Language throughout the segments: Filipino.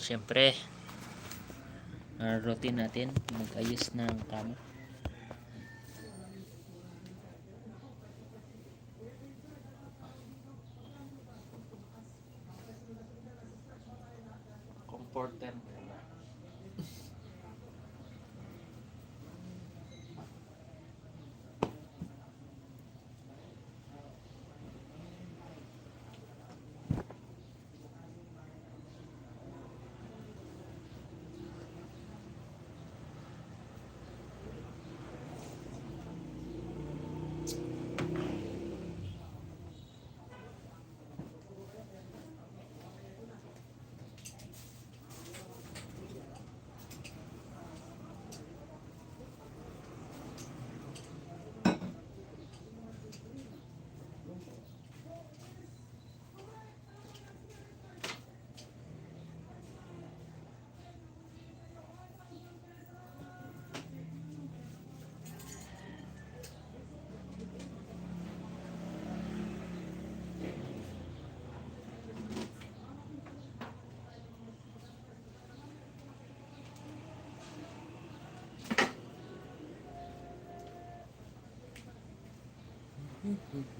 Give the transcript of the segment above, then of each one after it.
Siyempre, uh, routine natin, mag-ayos ng kama. Good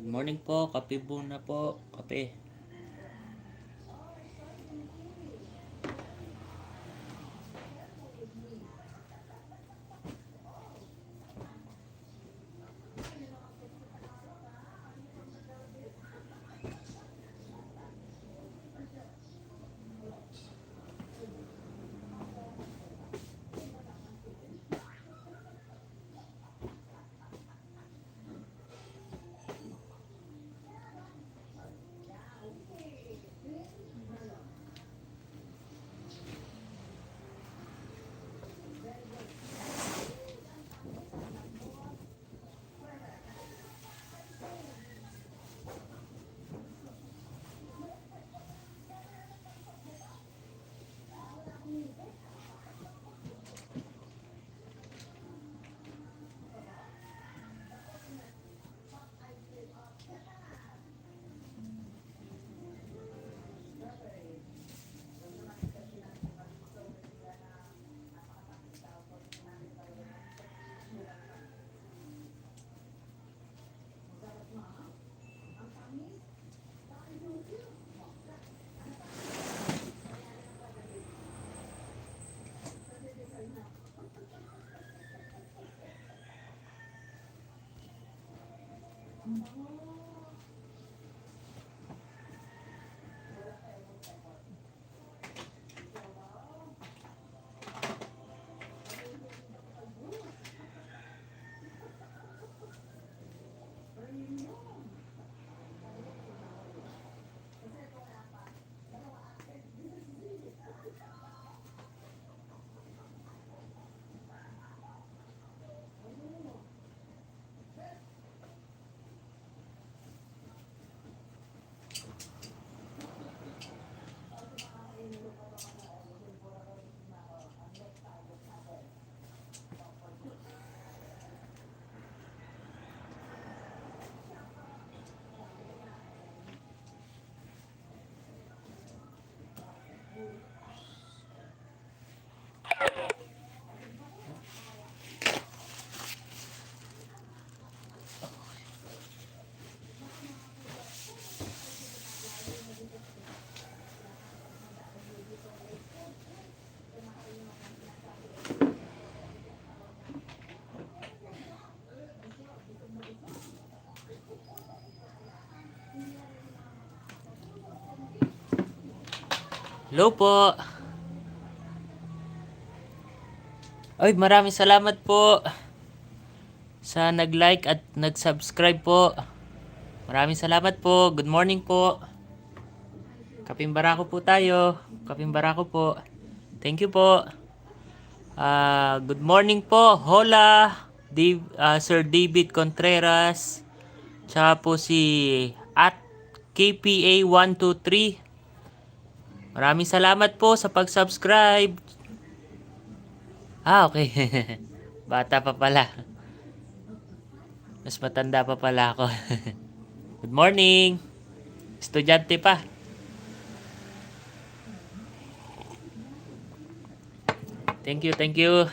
Good morning po. Kape muna po. Kape. Mm-hmm. Hello po. Ay, maraming salamat po sa nag-like at nag-subscribe po. Maraming salamat po. Good morning po. Kaping barako po tayo. Kaping barako po. Thank you po. Ah, good morning po. Hola, Dave, ah, Sir David Contreras. Tsaka po si at KPA 123. Maraming salamat po sa pag-subscribe. Ah, okay. Bata pa pala. Mas matanda pa pala ako. Good morning. Estudyante pa. Thank you, thank you.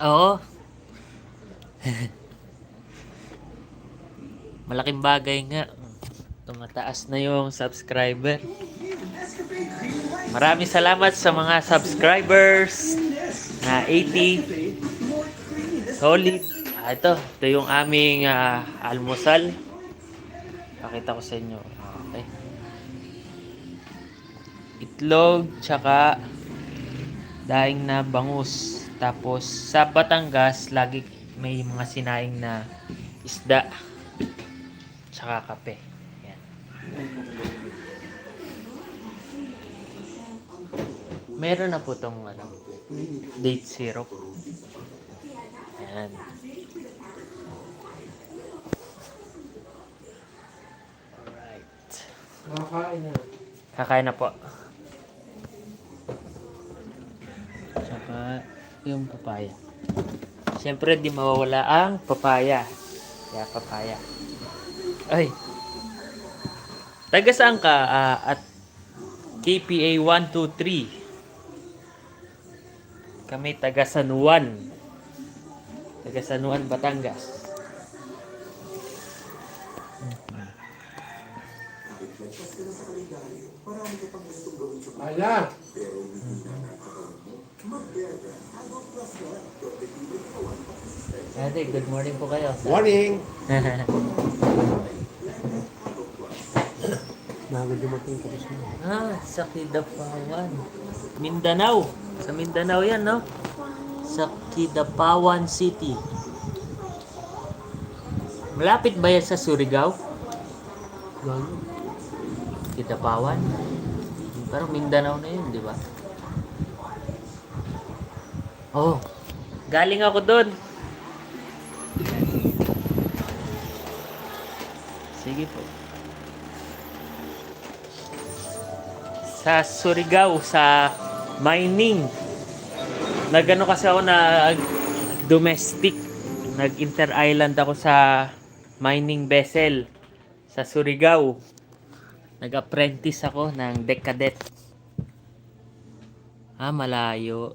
Oo. Malaking bagay nga. Tumataas na yung subscriber. Maraming salamat sa mga subscribers na 80. Solid. Ah, ito. Ito yung aming ah, almusal. Pakita ko sa inyo. Okay. Itlog, tsaka daing na bangus. Tapos sa Batangas, lagi may mga sinaing na isda. Tsaka kape. Yan. Meron na po tong ano, date syrup. Yan. Alright. Nakakain na. Kakain na po. Tsaka yung papaya. Siyempre di mawawala ang papaya. Kaya papaya. Ay. Taga saan ka? Ah, at KPA 123. Kami taga San Juan. Taga San Juan, Batangas. Ala! Ate, good morning po kayo. Morning! Bago dumating tapos na. Ah, sa Kidapawan. Mindanao. Sa Mindanao yan, no? Sa Kidapawan City. Malapit ba yan sa Surigao? Gano? Kidapawan? Parang Mindanao na yun, di ba? Oh, galing ako doon. Sige po. Sa Surigao, sa mining. Nagano kasi ako na domestic. Nag-inter-island ako sa mining vessel sa Surigao. Nag-apprentice ako ng deck cadet. Ah, malayo.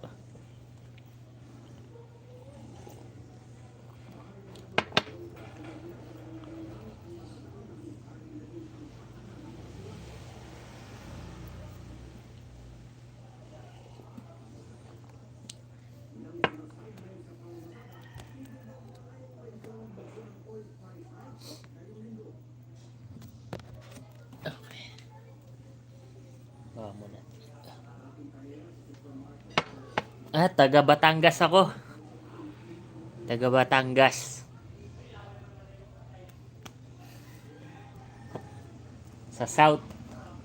Bawa muna. Ah, taga Batangas ako. Taga Batangas. Sa South.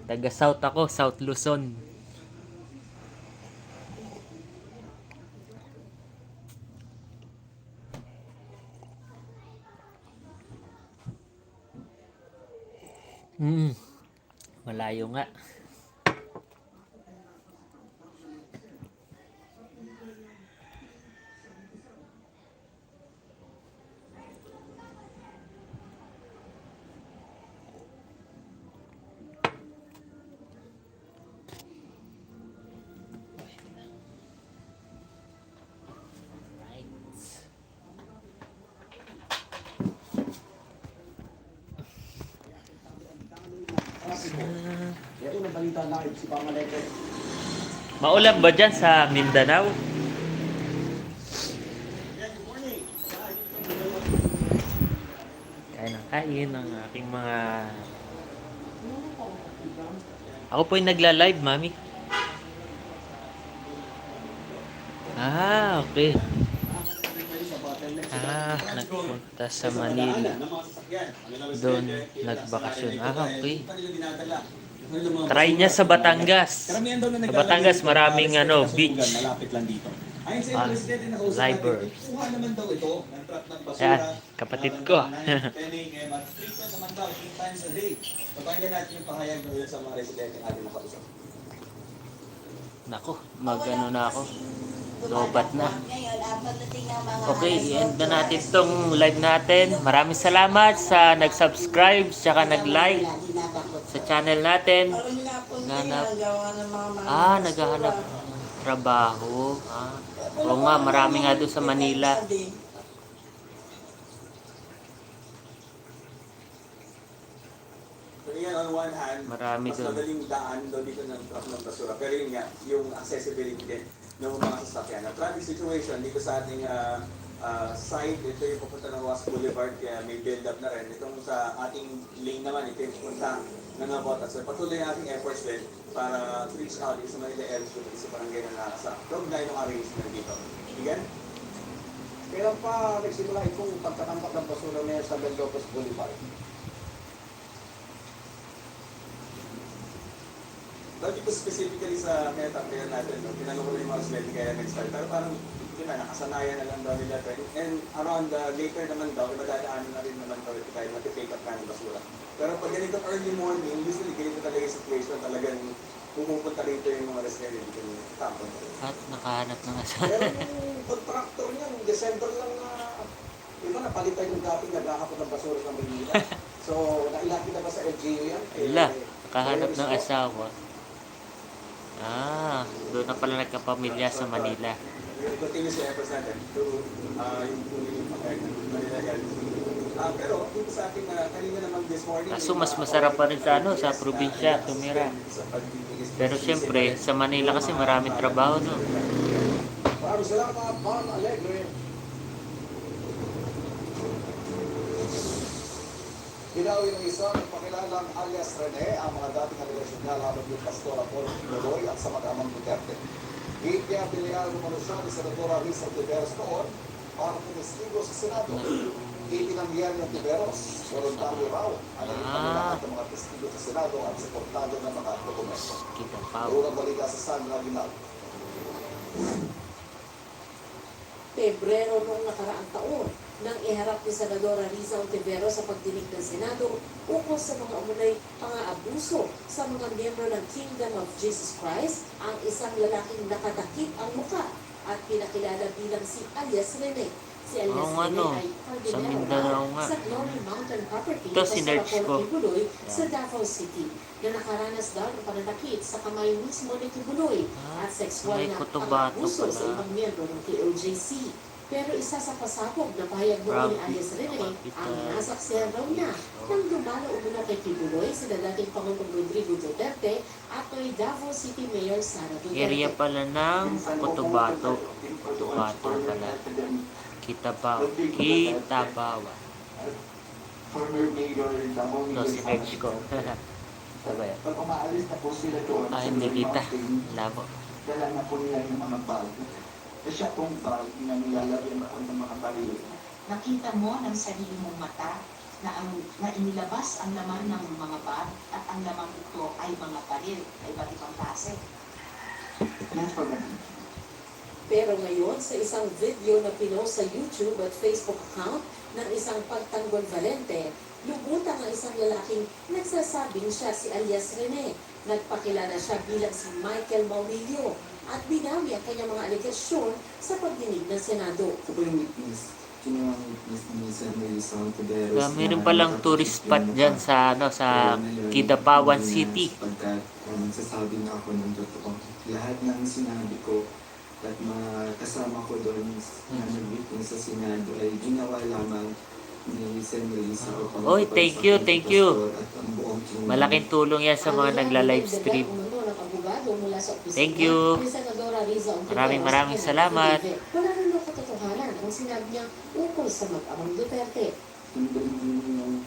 Taga South ako, South Luzon. Hmm. Malayo nga. Balita live si Pamalete. Maulan ba dyan sa Mindanao? Kain ng kain ng aking mga... Ako po yung nagla-live, mami. Ah, okay. Ah, nagpunta sa Manila. Doon nagbakasyon. Ah, okay. Try niya sa Batangas. Sa Batangas, maraming ano, beach. Malapit lang dito. Ayon sa Ah, presidente na kausap natin, kuha naman daw ito ng truck ng basura. Yan, kapatid ko. ah, 9, 10 a.m. at frequent naman daw, 3 times a day. Papakinggan natin yung pahayag daw sa mga residente natin na kausap. Nako, magano na ako. Lobat na. Ng Okay, i-end na 8, natin tong live natin. Maraming salamat sa nag-subscribe, tsaka nag-like. Sa channel natin. Mga Ah, naghahanap trabaho. Ah. Oo nga, marami nga doon sa Manila. Yan, on one hand, Marami mas doon. madaling daan daw dito ng truck ng basura. Pero yun nga, yung accessibility din ng mga sasakyan. Ang traffic situation dito sa ating ah, ah, side, ito yung pupunta ng Ross Boulevard, kaya may build up na rin. Itong sa ating lane naman, ito yung pupunta ng Nabota. So patuloy ating efforts din para to reach out sa Manila Airport sa barangay na nakasa. Huwag na yung arrangement dito. Again? Kailan pa nagsimula itong pagkakampak ng basura na sa Lopez Boulevard? Dapat dito specifically sa kaya tapayan natin, no? tinanong ko yung mga estudyante kaya nag-start. Pero parang, yun na, nakasanayan na lang daw nila. Pero- And around the later naman daw, madadaanan na rin naman daw ito tayo mag-take up na ng basura. Pero pag ganito early morning, usually ganito talaga yung situation, talagang pumupunta rito yung mga residente dito yung tapon. At nakahanap ng Pero asawa. yung contractor niya, yung December lang na, yun na, napalitan yung dating naghahapon ng basura sa Manila. So, nailapit na ba sa LGU yan? Eh, Wala, nakahanap ng asawa. Ah, doon na pala nagkapamilya sa Manila. Yung continuous yung efforts natin to uh, yung yung pag Manila Health. Ah, pero dito sa ating uh, kanina naman this morning. Kaso yung mas mga masarap pa rin sa ano, sa na probinsya, tumira. sa Pero siyempre, sa Manila kasi maraming trabaho, no? Maraming salamat, Bon Alegre. Ginawi ng isa ng pakilalang alias Rene ang mga dating aligasyon niya laban yung Pastor Apollo Piloy at sa mag-amang Duterte. Iipiyan pinilihan ng siya ni Senadora Risa Tiberos noon para pumestigo sa Senado. Ipinangyan ng Tiberos, voluntaryo raw ang naging Ah. panilahat ng mga testigo sa Senado at suportado ng mga dokumento. Unang balita sa San Laginal. Pebrero noong nakaraang taon nang iharap ni Senadora Riza Ontivero sa pagdinig ng Senado ukol sa mga umunay pang-aabuso sa mga miyembro ng Kingdom of Jesus Christ ang isang lalaking nakadakip ang muka at pinakilala bilang si alias Rene. Si alias nga, Rene no. ay Sa raw nga. sa Glory Mountain Property Ito, sa ko. Kibuloy sa. Davao City na nakaranas daw ng pananakit sa kamay mismo ni Kibuloy Ah, at sexual na pang-abuso sa ibang miyembro ng KOJC. Pero isa sa pasabog na pahayag mo ni. Alias Rene ang nasaksihan raw niya nang dumalo umuna kay Kibuloy sa dating Pangulong Rodrigo Duterte at kay Davao City Mayor Sara Duterte. Area pala ng Cotabato. Cotabato pala. Kitabaw. Kitabawa. former mayor Damon No, si Nerch ko. Sabay. Pag umaalis na po sila doon Ah, hindi kita. Labo. dala na po nila yung mga bag. Siya pong bag na nilalagyan ako ng mga baril. nakita mo ng sarili mong mata na ang na inilabas ang laman ng mga bag at ang laman ito ay mga baril ay iba't ibang klase. Ganun. Pero ngayon, sa isang video na pinost sa YouTube at Facebook account ng isang pagtanggol Valente, lubutang ang isang lalaking nagsasabing siya si alias Rene. Nagpakilala siya bilang si Michael Maurilio at binawi ang kanyang mga aligasyon sa pagdinig ng Senado. Ito po yung witness. Yun yung witness ni Sir Melissa Ontiveros. Kaya meron palang tourist spot dyan sa ano sa Kidapawan City. Pagkat um, sasabi na ako ng totoo. Lahat ng sinabi ko at mga kasama ko doon na nag-witness sa Senado ay ginawa lamang ni Sen Melissa o Oy, thank you, thank you. At ang buong team. Malaking tulong yan sa mga nagla-live stream. Thank you. Maraming maraming salamat. Wala rin ng katotohanan ang sinabi niya ukol sa mag-amang Duterte. Hindi yung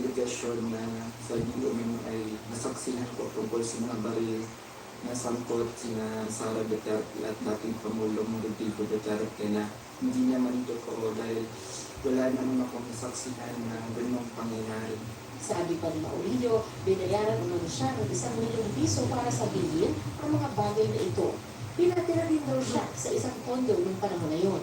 alegasyon na sa UMN ay nasaksihan ko tungkol sa mga baril na sangkot sina Sara Duterte at dating Pangulong Rodrigo Duterte na hindi naman totoo dahil wala naman akong nasaksihan ng ganong pangyayari. Sabi pa ni Maurillo, binayaran umano siya ng isang milyong piso para sabihin ang mga bagay na ito. Pinatira din daw siya sa isang kondo noong panahon na yon.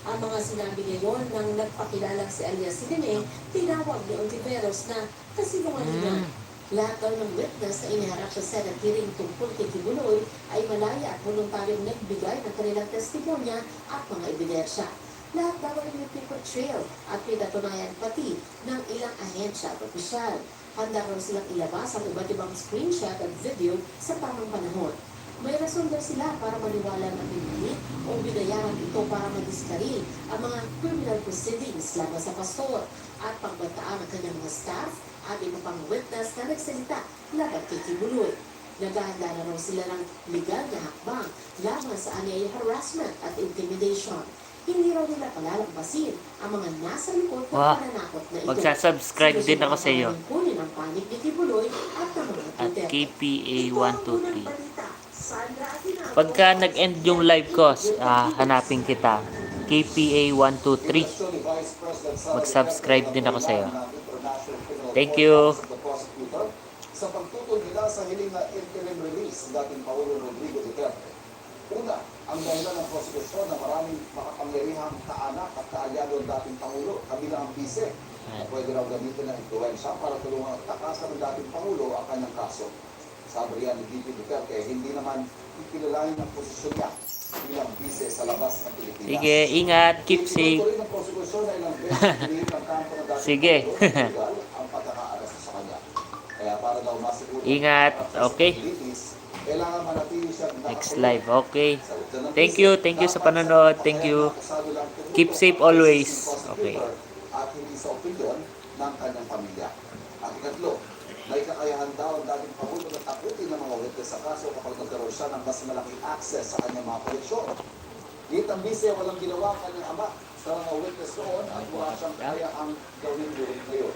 Ang mga sinabi ngayon ng nagpakilalang si alias Sidene, tinawag ni Ontiveros na kasinungalingan. Lahat daw ng witness na iniharap sa Senate hearing tungkol kay Kibuloy ay malaya at voluntaryong nagbigay ng kanilang testimonya at mga ebidensya. Lahat daw ay may paper trail at pinatunayan pati ng ilang ahensya at opisyal. Handa raw silang ilabas ang iba't ibang screenshot at video sa tamang panahon. May rason daw sila para maniwala na pinili o binayaran ito para madiskaril ang mga criminal proceedings laban sa pastor at pagbataan ang kanyang mga staff at iba pang witness na nagsalita laban kay Kibuloy. Naghahanda na raw sila ng legal na hakbang laban sa anyay harassment at intimidation. Hindi raw nila palalampasin ang mga nasa likod ng Wow. pananakot na ito. Magsasubscribe din ako sa iyo. Kunin ang panig ni Kibuloy at ng mga At. KPA Ito ang unang 123. balita. Sandra Aguinaldo. Pagka nag-end yung live ko, ah, hanapin kita. KPA 123. Mag-subscribe din ako sa'yo. Thank you. Sa pagtutol nila sa hiling na interim release ng dating Pangulo Rodrigo Duterte. Una, ang dahilan ng prosekusyon na maraming makapangyarihang kaanak at kaalyado ng dating Pangulo, kabilang ang bise, na pwede raw gamitin ng influensya para tulungan at takasan ng dating Pangulo ang kanyang kaso. Sabi riyan ni BP Duterte, hindi naman ipinalain ang posisyon niya bilang bise sa labas ng Pilipinas. Sige, ingat. Keep safe. Itinutuloy ng prosekusyon na ilang beses pinihit ng kampo ng dating Sige. Pangulo ng legal ang pagkakaalas sa kanya. Kaya para daw masiguro Ingat. Okay. Kailangan manatili siyang Next live. Okay. Thank you. Thank you sa panonood. Thank you. Keep safe sa always. Okay. At hindi sa opinyon ng kanyang pamilya. At ikatlo, may kakayahan daw ang dating Pangulo na takutin ng mga witness sa kaso kapag nagkaroon siya ng mas malaking access sa kanyang mga koleksyon. Dito ang bise, walang ginawa ang kanyang ama sa mga witness noon at wala siyang kaya ang gawin ngayon.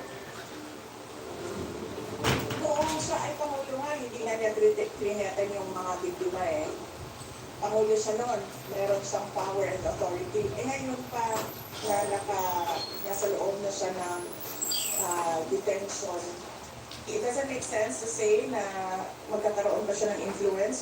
Kung siya ay Pangulo nga, hindi na niya trinatan yung mga biktima eh. Pangulo siya noon, meron siyang power and authority. Eh ngayon pa na naka, nasa loob na siya ng ah, detention, it doesn't make sense to say na magkakaroon ba siya ng influence